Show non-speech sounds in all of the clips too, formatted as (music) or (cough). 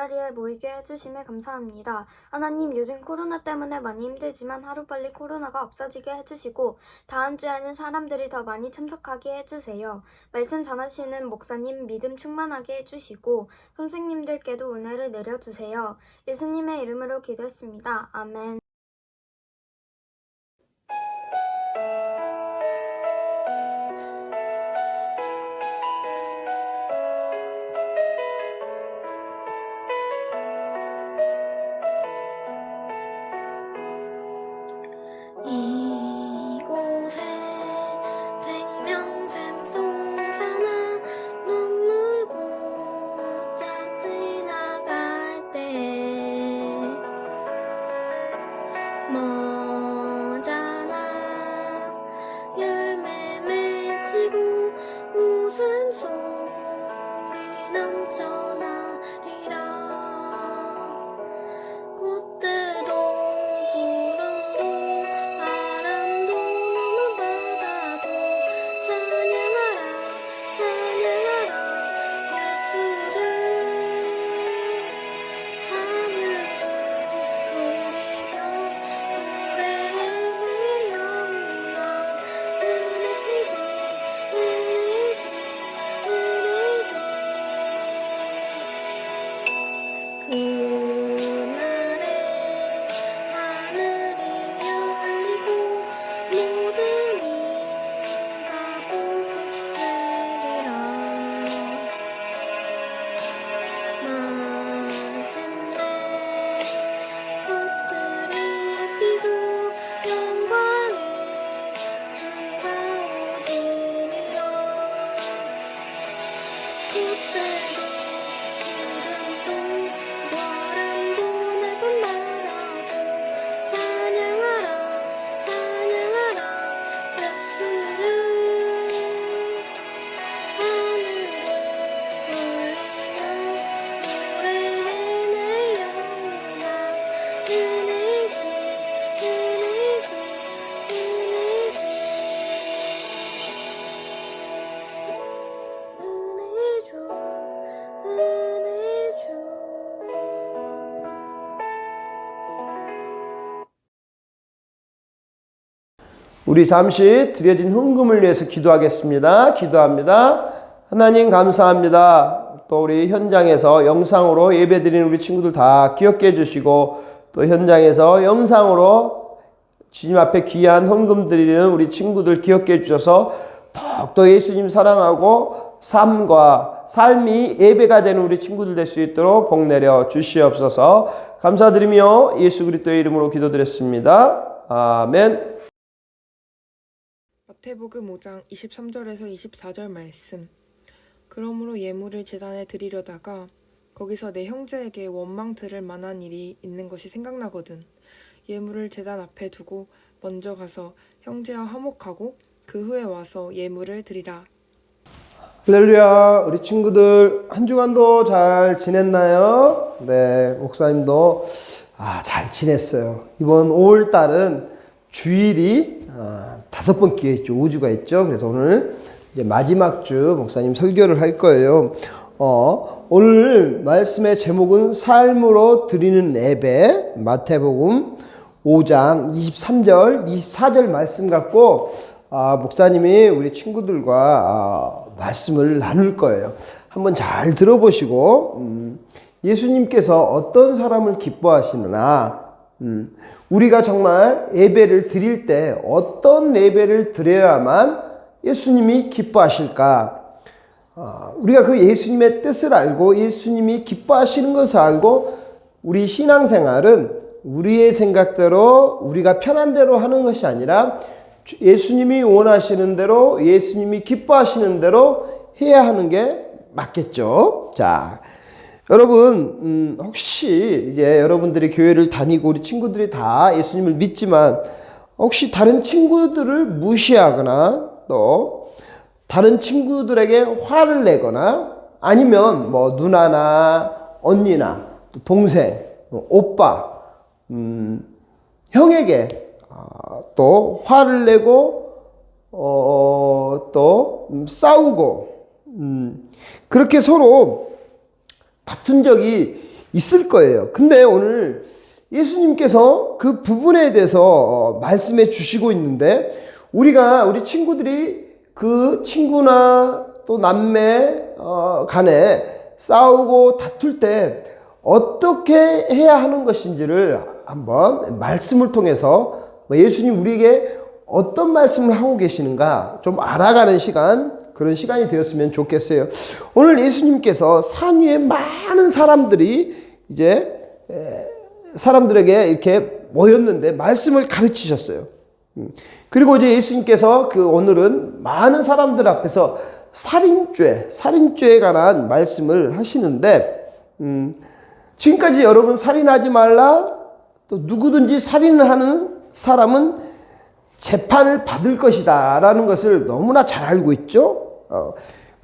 자리에 모이게 해주심에 감사합니다. 하나님, 요즘 코로나 때문에 많이 힘들지만 하루빨리 코로나가 없어지게 해주시고, 다음 주에는 사람들이 더 많이 참석하게 해주세요. 말씀 전하시는 목사님 믿음 충만하게 해주시고, 선생님들께도 은혜를 내려주세요. 예수님의 이름으로 기도했습니다. 아멘. 우리 잠시 드려진 헌금을 위해서 기도하겠습니다. 기도합니다. 하나님 감사합니다. 또 우리 현장에서 영상으로 예배 드리는 우리 친구들 다 기억해 해 주시고 또 현장에서 영상으로 주님 앞에 귀한 헌금 드리는 우리 친구들 기억해 해 주셔서 더욱더 예수님 사랑하고 삶과 삶이 예배가 되는 우리 친구들 될 수 있도록 복 내려 주시옵소서 감사드리며 예수 그리스도의 이름으로 기도드렸습니다. 아멘. 마태복음 5장 23절에서 24절 말씀. 그러므로 예물을 제단에 드리려다가 거기서 내 형제에게 원망 들을 만한 일이 있는 것이 생각나거든. 예물을 제단 앞에 두고 먼저 가서 형제와 화목하고 그 후에 와서 예물을 드리라. 할렐루야, 우리 친구들 한 주간도 잘 지냈나요? 네, 목사님도 아, 잘 지냈어요. 이번 5월 달은 주일이 아, 다섯 번 기회 있죠. 5주가 있죠. 그래서 오늘 이제 마지막 주 목사님 설교를 할 거예요. 어, 오늘 말씀의 제목은 삶으로 드리는 예배 마태복음 5장 23절, 24절 말씀 갖고 아, 목사님이 우리 친구들과 아, 말씀을 나눌 거예요. 한번 잘 들어보시고 음, 예수님께서 어떤 사람을 기뻐하시느냐, 음, 우리가 정말 예배를 드릴 때 어떤 예배를 드려야만 예수님이 기뻐하실까? 아, 우리가 그 예수님의 뜻을 알고 예수님이 기뻐하시는 것을 알고 우리 신앙생활은 우리의 생각대로 우리가 편한 대로 하는 것이 아니라 주- 예수님이 원하시는 대로 예수님이 기뻐하시는 대로 해야 하는 게 맞겠죠. 자, 여러분 음, 혹시 이제 여러분들이 교회를 다니고 우리 친구들이 다 예수님을 믿지만 혹시 다른 친구들을 무시하거나 또 다른 친구들에게 화를 내거나 아니면 뭐 누나나 언니나 또 동생, 어, 오빠, 음, 형에게 아, 또 화를 내고 어, 또 음, 싸우고 음, 그렇게 서로 다툰 적이 있을 거예요. 근데 오늘 예수님께서 그 부분에 대해서 어, 말씀해 주시고 있는데 우리가 우리 친구들이 그 친구나 또 남매 어, 간에 싸우고 다툴 때 어떻게 해야 하는 것인지를 한번 말씀을 통해서 뭐 예수님 우리에게 어떤 말씀을 하고 계시는가 좀 알아가는 시간 그런 시간이 되었으면 좋겠어요. 오늘 예수님께서 산 위에 많은 사람들이 이제 에, 사람들에게 이렇게 모였는데 말씀을 가르치셨어요. 음. 그리고 이제 예수님께서 그 오늘은 많은 사람들 앞에서 살인죄, 살인죄에 관한 말씀을 하시는데, 음, 지금까지 여러분 살인하지 말라, 또 누구든지 살인을 하는 사람은 재판을 받을 것이다. 라는 것을 너무나 잘 알고 있죠. 어,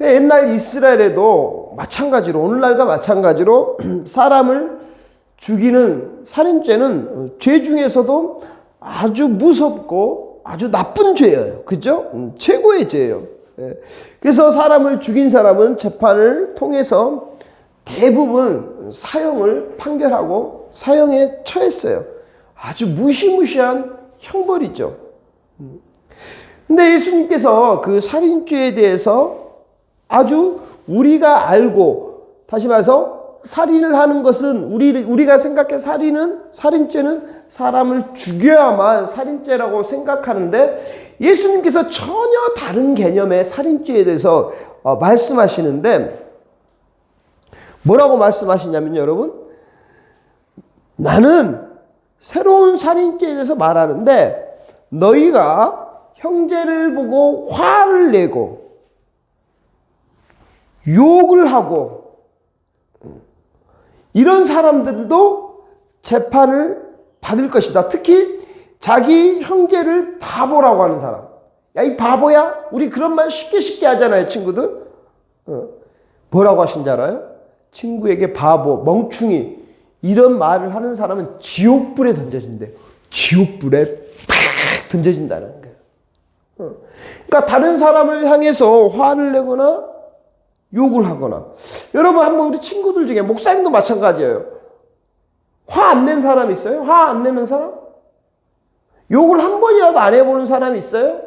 옛날 이스라엘에도 마찬가지로 오늘날과 마찬가지로 (clears throat) 사람을 죽이는 살인죄는 어, 죄 중에서도 아주 무섭고 아주 나쁜 죄예요. 그죠? 음, 최고의 죄예요. 예. 그래서 사람을 죽인 사람은 재판을 통해서 대부분 사형을 판결하고 사형에 처했어요. 아주 무시무시한 형벌이죠. 음. 근데 예수님께서 그 살인죄에 대해서 아주 우리가 알고 다시 말해서 살인을 하는 것은 우리 우리가 생각해 살인은 살인죄는 사람을 죽여야만 살인죄라고 생각하는데 예수님께서 전혀 다른 개념의 살인죄에 대해서 어, 말씀하시는데 뭐라고 말씀하시냐면 여러분. 나는 새로운 살인죄에 대해서 말하는데 너희가 형제를 보고 화를 내고 욕을 하고 이런 사람들도 재판을 받을 것이다. 특히 자기 형제를 바보라고 하는 사람. 야, 이 바보야? 우리 그런 말 쉽게 쉽게 하잖아요, 친구들. 어. 뭐라고 하신지 알아요? 친구에게 바보, 멍충이, 이런 말을 하는 사람은 지옥불에 던져진대. 지옥불에 팍 던져진다는 거예요. 어. 그러니까 다른 사람을 향해서 화를 내거나 욕을 하거나. 여러분 한번 우리 친구들 중에 목사님도 마찬가지예요. 화 안 낸 사람 있어요? 화 안 내는 사람? 욕을 한 번이라도 안 해보는 사람 있어요?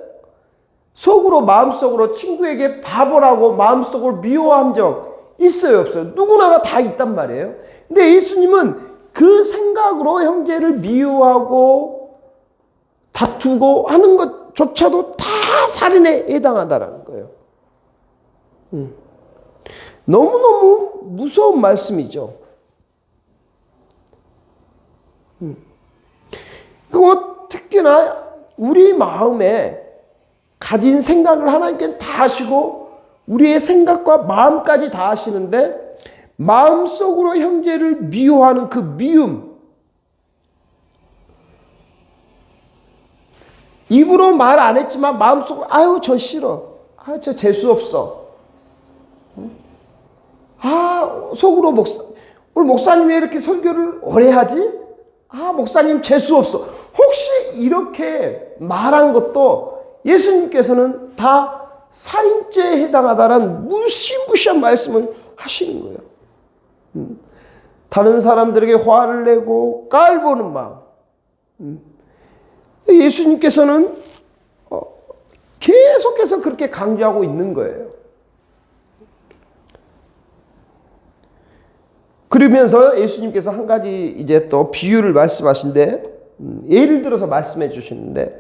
속으로 마음속으로 친구에게 바보라고 마음속으로 미워한 적 있어요 없어요? 누구나가 다 있단 말이에요. 근데 예수님은 그 생각으로 형제를 미워하고 다투고 하는 것 조차도 다 살인에 해당한다라는 거예요. 음. 너무너무 무서운 말씀이죠. 음. 그리고 특히나 우리 마음에 가진 생각을 하나님께 다 아시고 우리의 생각과 마음까지 다 아시는데 마음속으로 형제를 미워하는 그 미움 입으로 말 안 했지만 마음속으로 아유 저 싫어 아 저 재수 없어 아 속으로 목사 오늘 목사님 왜 이렇게 설교를 오래 하지? 아 목사님 재수 없어 혹시 이렇게 말한 것도 예수님께서는 다 살인죄에 해당하다는 무시무시한 말씀을 하시는 거예요. 음. 다른 사람들에게 화를 내고 깔보는 마음. 음. 예수님께서는 어, 계속해서 그렇게 강조하고 있는 거예요. 그러면서 예수님께서 한 가지 이제 또 비유를 말씀하신데 음, 예를 들어서 말씀해 주시는데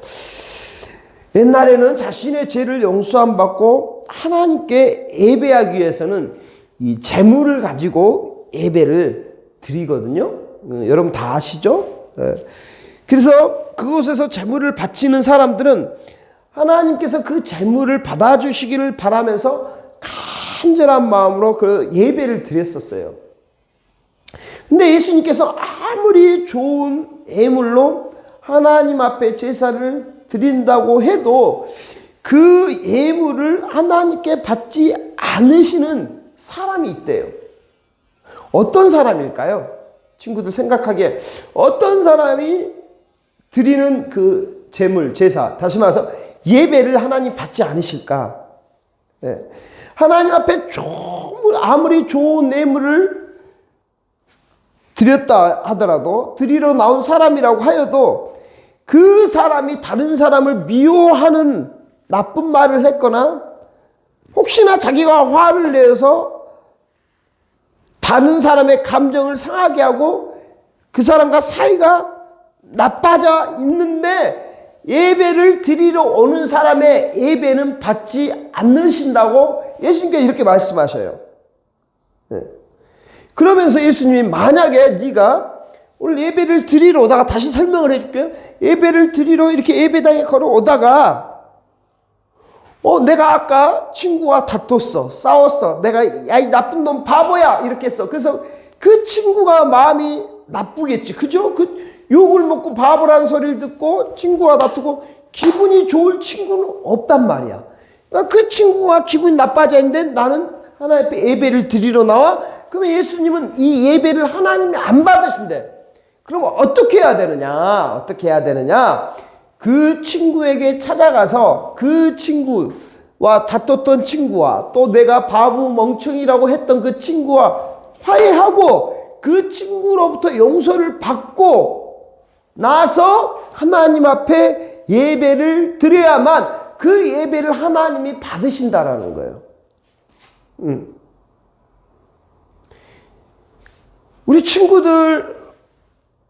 옛날에는 자신의 죄를 용서함 받고 하나님께 예배하기 위해서는 이 재물을 가지고 예배를 드리거든요. 어, 여러분 다 아시죠? 예. 그래서 그곳에서 재물을 바치는 사람들은 하나님께서 그 재물을 받아주시기를 바라면서 간절한 마음으로 그 예배를 드렸었어요. 근데 예수님께서 아무리 좋은 예물로 하나님 앞에 제사를 드린다고 해도 그 예물을 하나님께 받지 않으시는 사람이 있대요. 어떤 사람일까요? 친구들 생각하기에 어떤 사람이 드리는 그 제물, 제사, 다시 말해서 예배를 하나님 받지 않으실까? 네. 하나님 앞에 아무리 좋은 예물을 드렸다 하더라도 드리러 나온 사람이라고 하여도 그 사람이 다른 사람을 미워하는 나쁜 말을 했거나 혹시나 자기가 화를 내서 다른 사람의 감정을 상하게 하고 그 사람과 사이가 나빠져 있는데 예배를 드리러 오는 사람의 예배는 받지 않으신다고 예수님께서 이렇게 말씀하셔요. 네. 그러면서 예수님이 만약에 네가 오늘 예배를 드리러 오다가 다시 설명을 해줄게요. 예배를 드리러 이렇게 예배당에 걸어오다가 어 내가 아까 친구와 다퉜어 싸웠어 내가 야 이 나쁜 놈 바보야 이렇게 했어 그래서 그 친구가 마음이 나쁘겠지 그죠 그 욕을 먹고 바보라는 소리를 듣고 친구와 다투고 기분이 좋을 친구는 없단 말이야 그러니까 그 친구가 기분이 나빠져 있는데 나는 앞에 예배를 드리러 나와? 그러면 예수님은 이 예배를 하나님이 안 받으신대. 그러면 어떻게 해야 되느냐? 어떻게 해야 되느냐? 그 친구에게 찾아가서 그 친구와 다퉜던 친구와 또 내가 바보 멍청이라고 했던 그 친구와 화해하고 그 친구로부터 용서를 받고 나서 하나님 앞에 예배를 드려야만 그 예배를 하나님이 받으신다라는 거예요. 음. 우리 친구들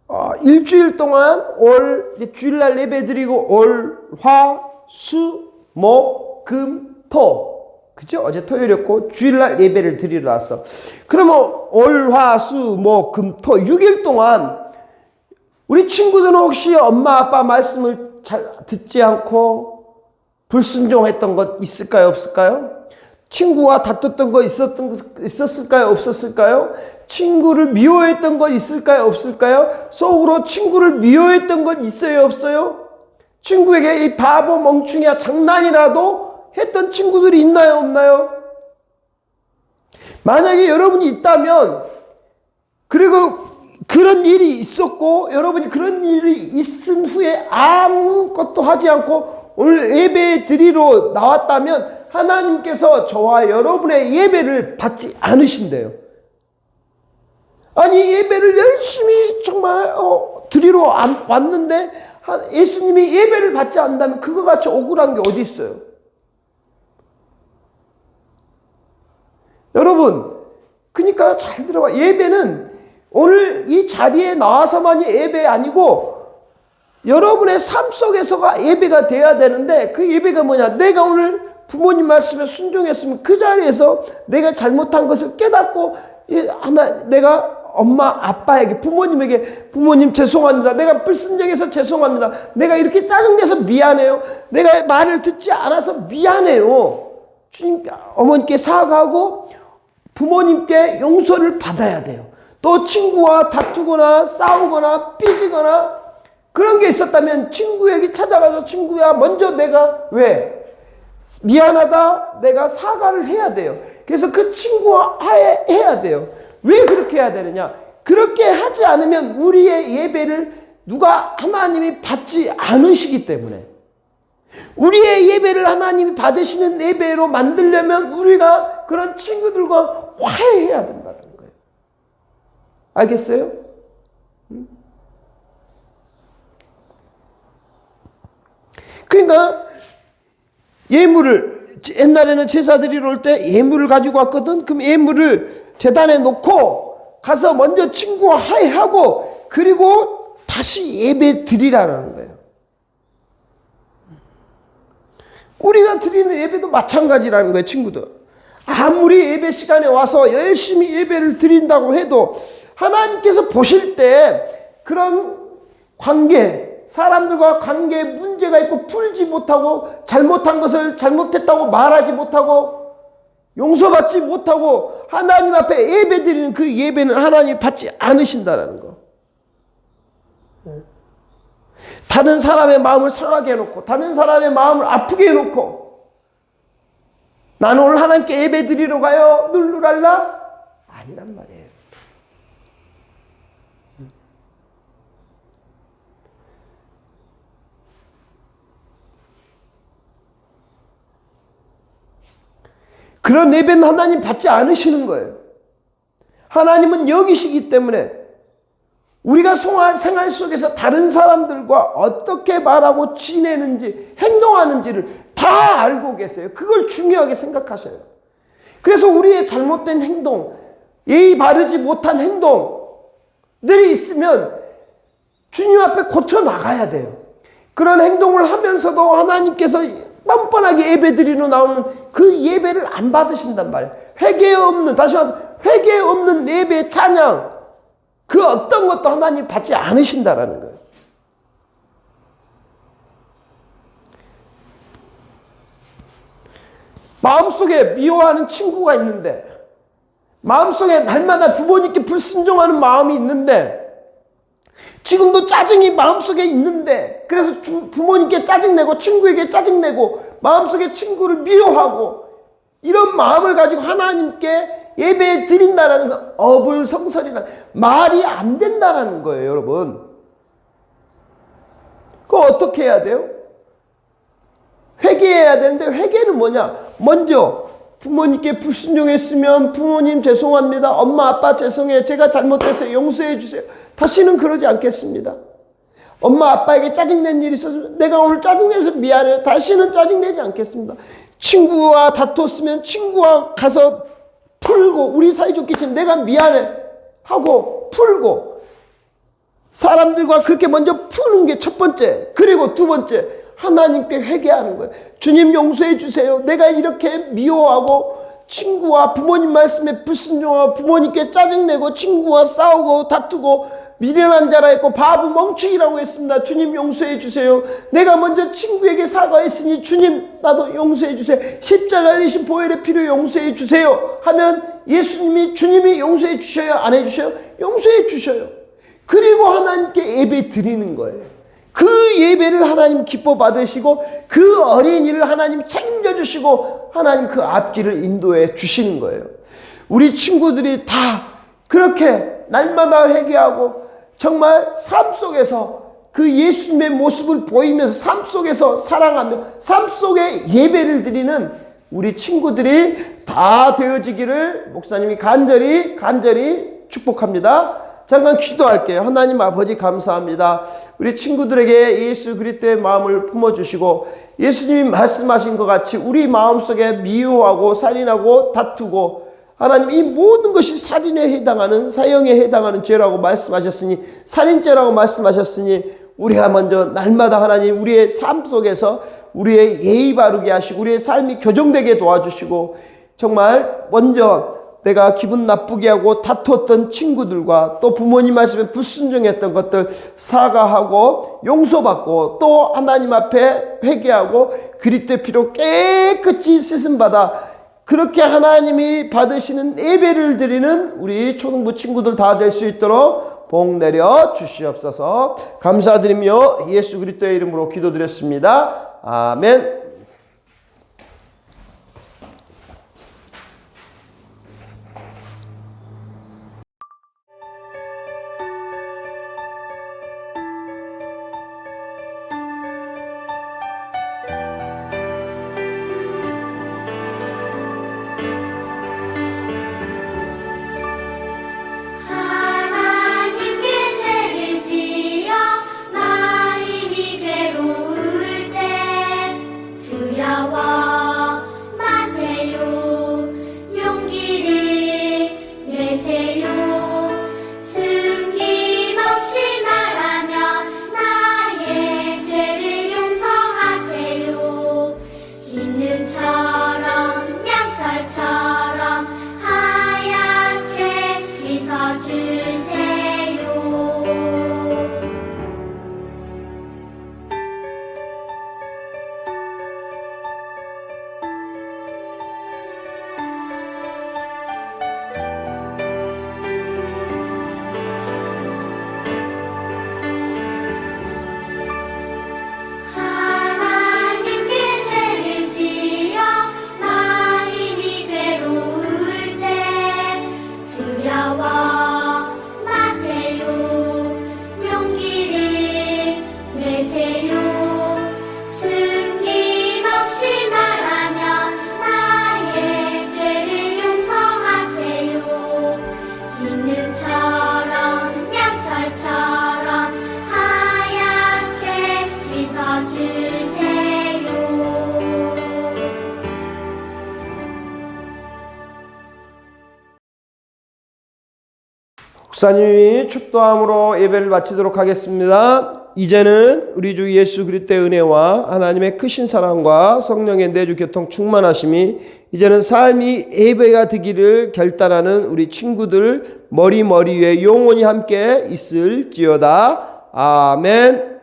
어, 일주일 동안 월 주일날 예배 드리고 월, 화, 수, 목, 금, 토 그죠? 어제 토요일이었고 주일날 예배를 드리러 왔어. 그러면 월, 화, 수, 목, 금, 토 6일 동안 우리 친구들은 혹시 엄마 아빠 말씀을 잘 듣지 않고 불순종했던 것 있을까요? 없을까요? 친구와 다퉜던 거 있었던 거 있었을까요? 없었을까요? 친구를 미워했던 거 있을까요? 없을까요? 속으로 친구를 미워했던 것 있어요? 없어요? 친구에게 이 바보 멍충이야 장난이라도 했던 친구들이 있나요? 없나요? 만약에 여러분이 있다면 그리고 그런 일이 있었고 여러분이 그런 일이 있은 후에 아무것도 하지 않고 오늘 예배 드리러 나왔다면 하나님께서 저와 여러분의 예배를 받지 않으신대요. 아니 예배를 열심히 정말 어, 드리러 안- 왔는데 하- 예수님이 예배를 받지 않는다면 그거 같이 억울한 게 어디 있어요? 여러분, 그러니까 잘 들어봐. 예배는 오늘 이 자리에 나와서만이 예배 아니고 여러분의 삶 속에서가 예배가 돼야 되는데 그 예배가 뭐냐? 내가 오늘 부모님 말씀에 순종했으면 그 자리에서 내가 잘못한 것을 깨닫고 이 하나 내가 엄마 아빠에게 부모님에게 부모님 죄송합니다. 내가 불순종해서 죄송합니다. 내가 이렇게 짜증내서 미안해요. 내가 말을 듣지 않아서 미안해요. 주님 어머니께 사과하고 부모님께 용서를 받아야 돼요. 또 친구와 다투거나 싸우거나 삐지거나 그런 게 있었다면 친구에게 찾아가서 친구야 먼저 내가 왜 미안하다 내가 사과를 해야 돼요. 그래서 그 친구와 화해 해야 돼요. 왜 그렇게 해야 되느냐? 그렇게 하지 않으면 우리의 예배를 누가 하나님이 받지 않으시기 때문에 우리의 예배를 하나님이 받으시는 예배로 만들려면 우리가 그런 친구들과 화해해야 된다는. 알겠어요? 음? 그러니까 예물을 옛날에는 제사 드리러 올 때 예물을 가지고 왔거든. 그럼 예물을 재단에 놓고 가서 먼저 친구와 화해하고 그리고 다시 예배 드리라는 거예요. 우리가 드리는 예배도 마찬가지라는 거예요, 친구들. 아무리 예배 시간에 와서 열심히 예배를 드린다고 해도 하나님께서 보실 때 그런 관계, 사람들과 관계에 문제가 있고 풀지 못하고 잘못한 것을 잘못했다고 말하지 못하고 용서받지 못하고 하나님 앞에 예배 드리는 그 예배는 하나님이 받지 않으신다라는 거. 다른 사람의 마음을 상하게 해놓고 다른 사람의 마음을 아프게 해놓고 나는 오늘 하나님께 예배 드리러 가요 룰루랄라 아니란 말이에요 그런 예배는 하나님 받지 않으시는 거예요 하나님은 여기시기 때문에 우리가 생활 속에서 다른 사람들과 어떻게 말하고 지내는지, 행동하는지를 다 알고 계세요. 그걸 중요하게 생각하셔요. 그래서 우리의 잘못된 행동, 예의 바르지 못한 행동들이 있으면 주님 앞에 고쳐 나가야 돼요. 그런 행동을 하면서도 하나님께서 뻔뻔하게 예배 드리러 나오는 그 예배를 안 받으신단 말이에요. 회개 없는, 다시 말해서 회개 없는 예배 찬양, 그 어떤 것도 하나님 받지 않으신다라는 거예요. 마음속에 미워하는 친구가 있는데, 마음속에 날마다 부모님께 불순종하는 마음이 있는데, 지금도 짜증이 마음속에 있는데, 그래서 주- 부모님께 짜증내고, 친구에게 짜증내고, 마음속에 친구를 미워하고, 이런 마음을 가지고 하나님께 예배 드린다라는 거 어불성설이라 말이 안 된다라는 거예요, 여러분. 그거 어떻게 해야 돼요? 회개해야 되는데 회개는 뭐냐? 먼저 부모님께 불순종했으면 부모님 죄송합니다. 엄마 아빠 죄송해요. 제가 잘못했어요. 용서해 주세요. 다시는 그러지 않겠습니다. 엄마 아빠에게 짜증낸 일이 있었으면 내가 오늘 짜증내서 미안해요. 다시는 짜증내지 않겠습니다. 친구와 다퉜으면 친구와 가서 풀고 우리 사이좋게 지내 내가 미안해 하고 풀고 사람들과 그렇게 먼저 푸는 게 첫 번째. 그리고 두 번째, 하나님께 회개하는 거예요. 주님 용서해 주세요. 내가 이렇게 미워하고 친구와 부모님 말씀에 불순종하고 부모님께 짜증내고 친구와 싸우고 다투고 미련한 자라 했고 바보 멍청이라고 했습니다. 주님 용서해 주세요. 내가 먼저 친구에게 사과했으니 주님 나도 용서해 주세요. 십자가 이신 보혈의 피로 용서해 주세요. 하면 예수님이 주님이 용서해 주셔요? 안 해 주셔요? 용서해 주셔요. 그리고 하나님께 예배 드리는 거예요. 그 예배를 하나님 기뻐 받으시고 그 어린이를 하나님 책임져 주시고 하나님 그 앞길을 인도해 주시는 거예요. 우리 친구들이 다 그렇게 날마다 회개하고 정말 삶 속에서 그 예수님의 모습을 보이면서 삶 속에서 사랑하며 삶 속에 예배를 드리는 우리 친구들이 다 되어지기를 목사님이 간절히 간절히 축복합니다. 잠깐 기도할게요. 하나님 아버지 감사합니다. 우리 친구들에게 예수 그리스도의 마음을 품어 주시고 예수님이 말씀하신 것 같이 우리 마음속에 미워하고 살인하고 다투고 하나님 이 모든 것이 살인에 해당하는 사형에 해당하는 죄라고 말씀하셨으니 살인죄라고 말씀하셨으니 우리가 먼저 날마다 하나님 우리의 삶 속에서 우리의 예의 바르게 하시고 우리의 삶이 교정되게 도와주시고 정말 먼저 내가 기분 나쁘게 하고 다투었던 친구들과 또 부모님 말씀에 불순종했던 것들 사과하고 용서받고 또 하나님 앞에 회개하고 그리스도의 피로 깨끗이 씻음 받아 그렇게 하나님이 받으시는 예배를 드리는 우리 초등부 친구들 다 될 수 있도록 복 내려 주시옵소서 감사드리며 예수 그리스도의 이름으로 기도드렸습니다. 아멘. 목사님이 축도함으로 예배를 마치도록 하겠습니다. 이제는 우리 주 예수 그리스도의 은혜와 하나님의 크신 사랑과 성령의 내주 교통 충만하심이 이제는 삶이 예배가 되기를 결단하는 우리 친구들 머리 머리 위에 영원히 함께 있을지어다. 아멘.